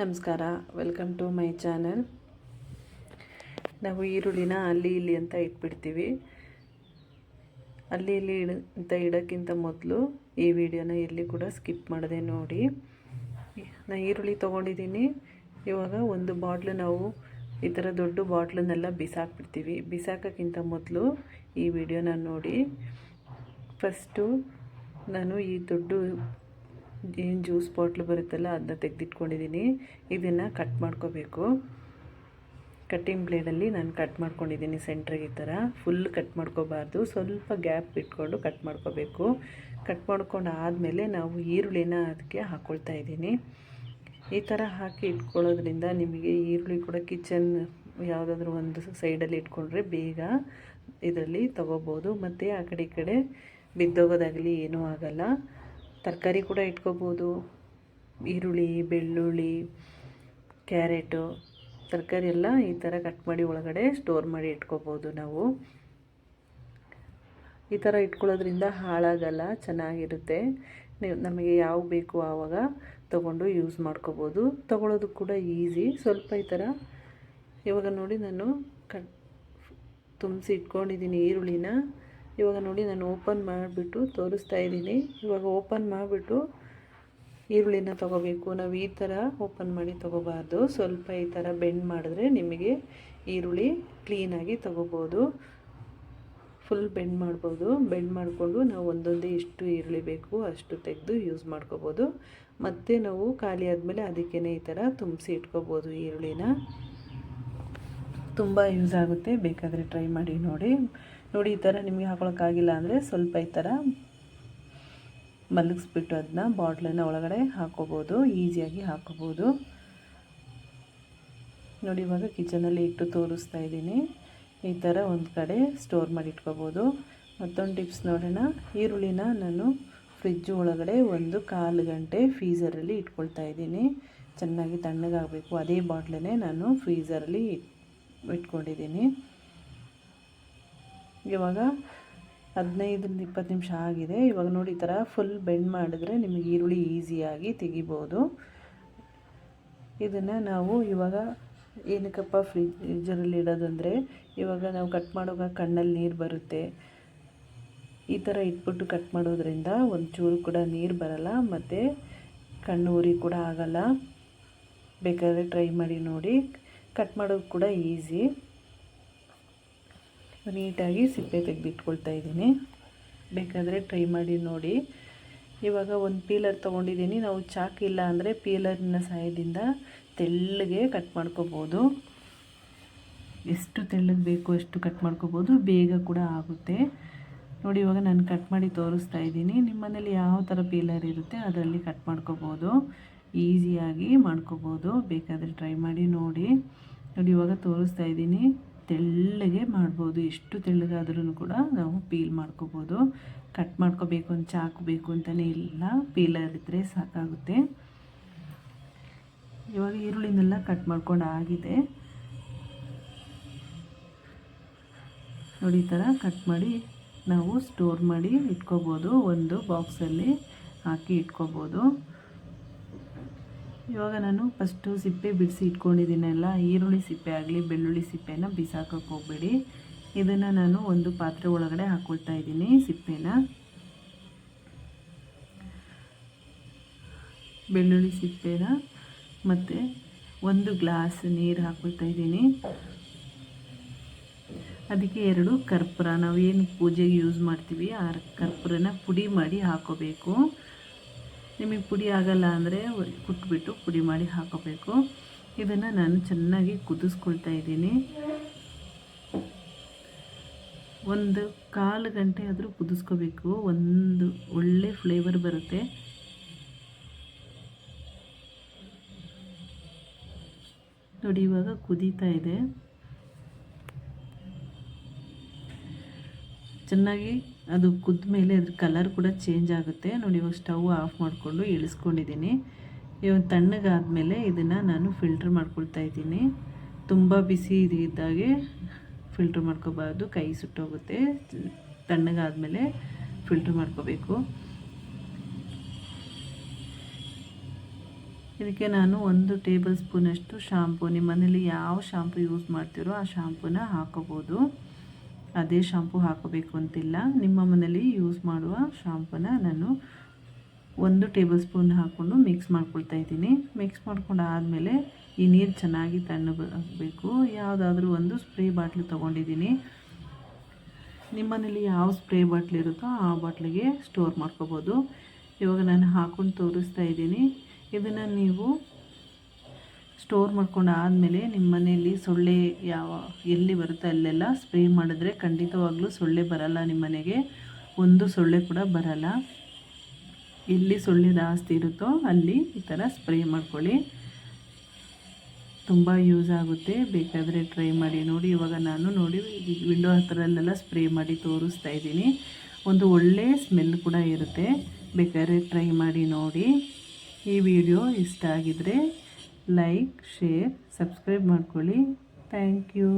ನಮಸ್ಕಾರ welcome to my channel ನಾವು ಈರುಳ್ಳಿನ ಅಲ್ಲಿ ಇಲ್ಲಿ ಅಂತ ಇಟ್ಬಿಡ್ತೀವಿ. ಅಲ್ಲಿ ಇಲ್ಲಿ ಅಂತ ಇಡೋಕ್ಕಿಂತ ಮೊದಲು ಈ ವಿಡಿಯೋನ ಎಲ್ಲಿ ಕೂಡ ಸ್ಕಿಪ್ ಮಾಡಿದೆ ನೋಡಿ. ನಾನು ಈರುಳ್ಳಿ ತೊಗೊಂಡಿದ್ದೀನಿ ಇವಾಗ ಒಂದು ಬಾಟ್ಲು ನಾವು ಈ ಥರ ದೊಡ್ಡ ಬಾಟ್ಲನ್ನೆಲ್ಲ ಬಿಸಾಕ್ಬಿಡ್ತೀವಿ. ಬಿಸಾಕೋಕ್ಕಿಂತ ಮೊದಲು ಈ ವಿಡಿಯೋನ ನೋಡಿ. ಫಸ್ಟು ನಾನು ಈ ದೊಡ್ಡ ಏನು ಜ್ಯೂಸ್ ಬಾಟ್ಲು ಬರುತ್ತಲ್ಲ, ಅದನ್ನ ತೆಗೆದಿಟ್ಕೊಂಡಿದ್ದೀನಿ ಇದನ್ನು ಕಟ್ ಮಾಡ್ಕೋಬೇಕು. ಕಟ್ಟಿಂಗ್ ಬ್ಲೇಡಲ್ಲಿ ನಾನು ಕಟ್ ಮಾಡ್ಕೊಂಡಿದ್ದೀನಿ ಸೆಂಟ್ರಿಗೆ ಈ ಥರ ಫುಲ್ ಕಟ್ ಮಾಡ್ಕೋಬಾರ್ದು. ಸ್ವಲ್ಪ ಗ್ಯಾಪ್ ಇಟ್ಕೊಂಡು ಕಟ್ ಮಾಡ್ಕೋಬೇಕು. ಕಟ್ ಮಾಡ್ಕೊಂಡು ಆದಮೇಲೆ ನಾವು ಈರುಳ್ಳಿನ ಅದಕ್ಕೆ ಹಾಕ್ಕೊಳ್ತಾ ಇದ್ದೀನಿ. ಈ ಥರ ಹಾಕಿ ಇಟ್ಕೊಳ್ಳೋದ್ರಿಂದ ನಿಮಗೆ ಈರುಳ್ಳಿ ಕೂಡ ಕಿಚನ್ ಯಾವುದಾದ್ರೂ ಒಂದು ಸೈಡಲ್ಲಿ ಇಟ್ಕೊಂಡ್ರೆ ಬೇಗ ಇದರಲ್ಲಿ ತಗೋಬೋದು. ಮತ್ತು ಆ ಕಡೆ ಈ ಕಡೆ ಬಿದ್ದೋಗೋದಾಗಲಿ ಏನೂ ಆಗಲ್ಲ. ತರಕಾರಿ ಕೂಡ ಇಟ್ಕೋಬೋದು. ಈರುಳ್ಳಿ, ಬೆಳ್ಳುಳ್ಳಿ, ಕ್ಯಾರೆಟು, ತರಕಾರಿ ಎಲ್ಲ ಈ ಥರ ಕಟ್ ಮಾಡಿ ಒಳಗಡೆ ಸ್ಟೋರ್ ಮಾಡಿ ಇಟ್ಕೋಬೋದು ನಾವು. ಈ ಥರ ಇಟ್ಕೊಳ್ಳೋದ್ರಿಂದ ಹಾಳಾಗಲ್ಲ, ಚೆನ್ನಾಗಿರುತ್ತೆ. ನಮಗೆ ಯಾವ ಬೇಕು ಆವಾಗ ತೊಗೊಂಡು ಯೂಸ್ ಮಾಡ್ಕೋಬೋದು. ತೊಗೊಳೋದು ಕೂಡ ಈಸಿ ಸ್ವಲ್ಪ ಈ ಥರ ಇವಾಗ ನೋಡಿ ನಾನು ಕಟ್ ತುಂಬಿಸಿ ಇಟ್ಕೊಂಡಿದ್ದೀನಿ ಈರುಳ್ಳಿನ. ಇವಾಗ ನೋಡಿ ನಾನು ಓಪನ್ ಮಾಡಿಬಿಟ್ಟು ತೋರಿಸ್ತಾ ಇದ್ದೀನಿ. ಇವಾಗ ಓಪನ್ ಮಾಡಿಬಿಟ್ಟು ಈರುಳ್ಳಿನ ತೊಗೋಬೇಕು. ನಾವು ಈ ಥರ ಓಪನ್ ಮಾಡಿ ತೊಗೋಬಾರ್ದು. ಸ್ವಲ್ಪ ಈ ಥರ ಬೆಂಡ್ ಮಾಡಿದ್ರೆ ನಿಮಗೆ ಈರುಳ್ಳಿ ಕ್ಲೀನಾಗಿ ತೊಗೋಬೋದು. ಫುಲ್ ಬೆಂಡ್ ಮಾಡ್ಬೋದು. ಬೆಂಡ್ ಮಾಡಿಕೊಂಡು ನಾವು ಒಂದೊಂದೇ ಎಷ್ಟು ಈರುಳ್ಳಿ ಬೇಕು, ಅಷ್ಟು ತೆಗೆದು ಯೂಸ್ ಮಾಡ್ಕೋಬೋದು. ಮತ್ತು ನಾವು ಖಾಲಿ ಆದಮೇಲೆ ಅದಕ್ಕೇ ಈ ಥರ ತುಂಬಿಸಿ ಇಟ್ಕೋಬೋದು ಈರುಳ್ಳಿನ. ತುಂಬ ಯೂಸ್ ಆಗುತ್ತೆ. ಬೇಕಾದರೆ ಟ್ರೈ ಮಾಡಿ ನೋಡಿ. ನೋಡಿ, ಈ ಥರ ನಿಮಗೆ ಹಾಕೊಳಕ್ಕಾಗಿಲ್ಲ ಅಂದರೆ ಸ್ವಲ್ಪ ಈ ಥರ ಮಲಗಿಸ್ಬಿಟ್ಟು ಅದನ್ನ ಬಾಟ್ಲನ್ನ ಒಳಗಡೆ ಹಾಕೋಬೋದು, ಈಸಿಯಾಗಿ ಹಾಕೋಬೋದು. ನೋಡಿ, ಇವಾಗ ಕಿಚನಲ್ಲಿ ಇಟ್ಟು ತೋರಿಸ್ತಾ ಇದ್ದೀನಿ. ಈ ಥರ ಒಂದು ಕಡೆ ಸ್ಟೋರ್ ಮಾಡಿ ಇಟ್ಕೋಬೋದು. ಮತ್ತೊಂದು ಟಿಪ್ಸ್ ನೋಡೋಣ. ಈರುಳ್ಳಿನ ನಾನು ಫ್ರಿಜ್ ಒಳಗಡೆ ಒಂದು ಕಾಲು ಗಂಟೆ ಫ್ರೀಝರಲ್ಲಿ ಇಟ್ಕೊಳ್ತಾ ಇದ್ದೀನಿ. ಚೆನ್ನಾಗಿ ತಣ್ಣಗಾಗಬೇಕು. ಅದೇ ಬಾಟ್ಲನ್ನೇ ನಾನು ಫ್ರೀಝರಲ್ಲಿ ಇಟ್ಕೊಂಡಿದ್ದೀನಿ. ಇವಾಗ ಹದಿನೈದರಿಂದ ಇಪ್ಪತ್ತು ನಿಮಿಷ ಆಗಿದೆ. ಇವಾಗ ನೋಡಿ, ಈ ಥರ ಫುಲ್ ಬೆಂಡ್ ಮಾಡಿದ್ರೆ ನಿಮಗೆ ಈರುಳ್ಳಿ ಈಸಿಯಾಗಿ ತೆಗಿಬೋದು. ಇದನ್ನು ನಾವು ಇವಾಗ ಏನಕ್ಕಪ್ಪ ಫ್ರಿಜ್ಜರಲ್ಲಿ ಇಡೋದಂದರೆ, ಇವಾಗ ನಾವು ಕಟ್ ಮಾಡುವಾಗ ಕಣ್ಣಲ್ಲಿ ನೀರು ಬರುತ್ತೆ. ಈ ಥರ ಇಟ್ಬಿಟ್ಟು ಕಟ್ ಮಾಡೋದ್ರಿಂದ ಒಂಚೂರು ಕೂಡ ನೀರು ಬರಲ್ಲ, ಮತ್ತು ಕಣ್ಣು ಉರಿ ಕೂಡ ಆಗಲ್ಲ. ಬೇಕಾದರೆ ಟ್ರೈ ಮಾಡಿ ನೋಡಿ. ಕಟ್ ಮಾಡೋದು ಕೂಡ ಈಸಿ ನೀಟಾಗಿ ಸಿಪ್ಪೆ ತೆಗೆದಿಟ್ಕೊಳ್ತಾ ಇದ್ದೀನಿ. ಬೇಕಾದರೆ ಟ್ರೈ ಮಾಡಿ ನೋಡಿ. ಇವಾಗ ಒಂದು ಪೀಲರ್ ತೊಗೊಂಡಿದ್ದೀನಿ. ನಾವು ಚಾಕ್ ಇಲ್ಲ ಅಂದರೆ ಪೀಲರ್ನ ಸಹಾಯದಿಂದ ತೆಳ್ಳಗೆ ಕಟ್ ಮಾಡ್ಕೋಬೋದು. ಎಷ್ಟು ತೆಳ್ಳಗೆ ಬೇಕು ಅಷ್ಟು ಕಟ್ ಮಾಡ್ಕೋಬೋದು. ಬೇಗ ಕೂಡ ಆಗುತ್ತೆ. ನೋಡಿ, ಇವಾಗ ನಾನು ಕಟ್ ಮಾಡಿ ತೋರಿಸ್ತಾ ಇದ್ದೀನಿ. ನಿಮ್ಮನೇಲಿ ಯಾವ ಥರ ಪೀಲರ್ ಇರುತ್ತೆ ಅದರಲ್ಲಿ ಕಟ್ ಮಾಡ್ಕೋಬೋದು. ಈಸಿಯಾಗಿ ಮಾಡ್ಕೋಬೋದು. ಬೇಕಾದರೆ ಟ್ರೈ ಮಾಡಿ ನೋಡಿ. ನೋಡಿ, ಇವಾಗ ತೋರಿಸ್ತಾ ಇದ್ದೀನಿ. ತೆಳ್ಳಗೆ ಮಾಡ್ಬೋದು. ಎಷ್ಟು ತೆಳ್ಳಗಾದ್ರೂ ಕೂಡ ನಾವು ಪೀಲ್ ಮಾಡ್ಕೋಬೋದು. ಕಟ್ ಮಾಡ್ಕೋಬೇಕು ಅಂತ ಚಾಕು ಅಂತಲೇ ಇಲ್ಲ. ಪೀಲರ್ ಇದ್ದರೆ ಸಾಕಾಗುತ್ತೆ. ಇವಾಗ ಈರುಳ್ಳಿನೆಲ್ಲ ಕಟ್ ಮಾಡ್ಕೊಂಡು ಆಗಿದೆ. ನೋಡಿ ಈ ಥರ ಕಟ್ ಮಾಡಿ ನಾವು ಸ್ಟೋರ್ ಮಾಡಿ ಇಟ್ಕೋಬೋದು. ಒಂದು ಬಾಕ್ಸಲ್ಲಿ ಹಾಕಿ ಇಟ್ಕೋಬೋದು. ಇವಾಗ ನಾನು ಫಸ್ಟು ಸಿಪ್ಪೆ ಬಿಡಿಸಿ ಇಟ್ಕೊಂಡಿದ್ದೀನಲ್ಲ, ಈರುಳ್ಳಿ ಸಿಪ್ಪೆ ಆಗಲಿ, ಬೆಳ್ಳುಳ್ಳಿ ಸಿಪ್ಪೆನ ಬಿಸಾಕೋಕೆ ಹೋಗಬೇಡಿ. ಇದನ್ನು ನಾನು ಒಂದು ಪಾತ್ರೆ ಒಳಗಡೆ ಹಾಕ್ಕೊಳ್ತಾ ಇದ್ದೀನಿ ಸಿಪ್ಪೆನ. ಬೆಳ್ಳುಳ್ಳಿ ಸಿಪ್ಪೆನ ಮತ್ತು ಒಂದು ಗ್ಲಾಸ್ ನೀರು ಹಾಕ್ಕೊಳ್ತಾ ಇದ್ದೀನಿ. ಅದಕ್ಕೆ ಎರಡು ಕರ್ಪೂರ, ನಾವೇನು ಪೂಜೆಗೆ ಯೂಸ್ ಮಾಡ್ತೀವಿ, ಆ ಕರ್ಪೂರನ ಪುಡಿ ಮಾಡಿ ಹಾಕೋಬೇಕು. ನಿಮಗೆ ಪುಡಿ ಆಗಲ್ಲ ಅಂದರೆ ಕುಟ್ಬಿಟ್ಟು ಪುಡಿ ಮಾಡಿ ಹಾಕೋಬೇಕು. ಇದನ್ನು ನಾನು ಚೆನ್ನಾಗಿ ಕುದಿಸ್ಕೊಳ್ತಾ ಇದ್ದೀನಿ. ಒಂದು ಕಾಲು ಗಂಟೆ ಆದರೂ ಕುದಿಸ್ಕೋಬೇಕು. ಒಂದು ಒಳ್ಳೆ ಫ್ಲೇವರ್ ಬರುತ್ತೆ. ನೋಡಿ, ಇವಾಗ ಕುದೀತಾ ಇದೆ. ಚೆನ್ನಾಗಿ ಅದು ಕುದ್ದ ಮೇಲೆ ಅದ್ರ ಕಲರ್ ಕೂಡ ಚೇಂಜ್ ಆಗುತ್ತೆ. ನೋಡಿ, ಇವಾಗ ಸ್ಟವ್ ಆಫ್ ಮಾಡಿಕೊಂಡು ಇಳಿಸ್ಕೊಂಡಿದ್ದೀನಿ. ಇವಾಗ ತಣ್ಣಗಾದಮೇಲೆ ಇದನ್ನು ನಾನು ಫಿಲ್ಟ್ರ್ ಮಾಡ್ಕೊಳ್ತಾ ಇದ್ದೀನಿ. ತುಂಬ ಬಿಸಿ ಇದ್ದಾಗೆ ಫಿಲ್ಟ್ರ್ ಮಾಡ್ಕೋಬಾರ್ದು. ಕೈ ಸುಟ್ಟೋಗುತ್ತೆ. ತಣ್ಣಗಾದಮೇಲೆ ಫಿಲ್ಟ್ರ್ ಮಾಡ್ಕೋಬೇಕು. ಇದಕ್ಕೆ ನಾನು ಒಂದು ಟೇಬಲ್ ಸ್ಪೂನಷ್ಟು ಶಾಂಪು ನಿಮ್ಮ ಮನೇಲಿ ಯಾವ ಶಾಂಪು ಯೂಸ್ ಮಾಡ್ತೀರೋ ಆ ಶಾಂಪೂನ ಹಾಕೋಬೋದು. ಅದೇ ಶಾಂಪು ಹಾಕೋಬೇಕು ಅಂತಿಲ್ಲ. ನಿಮ್ಮ ಮನೇಲಿ ಯೂಸ್ ಮಾಡುವ ಶಾಂಪೂನ ನಾನು ಒಂದು ಟೇಬಲ್ ಸ್ಪೂನ್ ಹಾಕ್ಕೊಂಡು ಮಿಕ್ಸ್ ಮಾಡ್ಕೊಳ್ತಾ ಇದ್ದೀನಿ. ಮಿಕ್ಸ್ ಮಾಡ್ಕೊಂಡು ಆದಮೇಲೆ ಈ ನೀರು ಚೆನ್ನಾಗಿ ತಣ್ಣಬೇಕು ಯಾವುದಾದ್ರೂ ಒಂದು ಸ್ಪ್ರೇ ಬಾಟ್ಲು ತೊಗೊಂಡಿದ್ದೀನಿ. ನಿಮ್ಮ ಮನೇಲಿ ಯಾವ ಸ್ಪ್ರೇ ಬಾಟ್ಲ್ ಇರುತ್ತೋ ಆ ಬಾಟ್ಲಿಗೆ ಸ್ಟೋರ್ ಮಾಡ್ಕೋಬೋದು. ಇವಾಗ ನಾನು ಹಾಕ್ಕೊಂಡು ತೋರಿಸ್ತಾ ಇದ್ದೀನಿ. ಇದನ್ನು ನೀವು ಸ್ಟೋರ್ ಮಾಡ್ಕೊಂಡು ಆದಮೇಲೆ ನಿಮ್ಮ ಮನೆಯಲ್ಲಿ ಸೊಳ್ಳೆ ಯಾವ, ಎಲ್ಲಿ ಬರುತ್ತೆ ಅಲ್ಲೆಲ್ಲ ಸ್ಪ್ರೇ ಮಾಡಿದ್ರೆ ಖಂಡಿತವಾಗ್ಲೂ ಸೊಳ್ಳೆ ಬರಲ್ಲ ನಿಮ್ಮ ಮನೆಗೆ. ಒಂದು ಸೊಳ್ಳೆ ಕೂಡ ಬರಲ್ಲ. ಎಲ್ಲಿ ಸೊಳ್ಳೆ ಜಾಸ್ತಿ ಇರುತ್ತೋ ಅಲ್ಲಿ ಈ ಥರ ಸ್ಪ್ರೇ ಮಾಡ್ಕೊಳ್ಳಿ. ತುಂಬ ಯೂಸ್ ಆಗುತ್ತೆ. ಬೇಕಾದರೆ ಟ್ರೈ ಮಾಡಿ ನೋಡಿ. ಇವಾಗ ನಾನು ನೋಡಿ ವಿಂಡೋ ಹತ್ತಿರಲ್ಲೆಲ್ಲ ಸ್ಪ್ರೇ ಮಾಡಿ ತೋರಿಸ್ತಾ ಇದ್ದೀನಿ. ಒಂದು ಒಳ್ಳೆ ಸ್ಮೆಲ್ ಕೂಡ ಇರುತ್ತೆ. ಬೇಕಾದ್ರೆ ಟ್ರೈ ಮಾಡಿ ನೋಡಿ. ಈ ವಿಡಿಯೋ ಇಷ್ಟ ಆಗಿದರೆ ಲೈಕ್ ಶೇರ್ ಸಬ್ಸ್ಕ್ರೈಬ್ ಮಾಡ್ಕೊಳ್ಳಿ ಥ್ಯಾಂಕ್ ಯು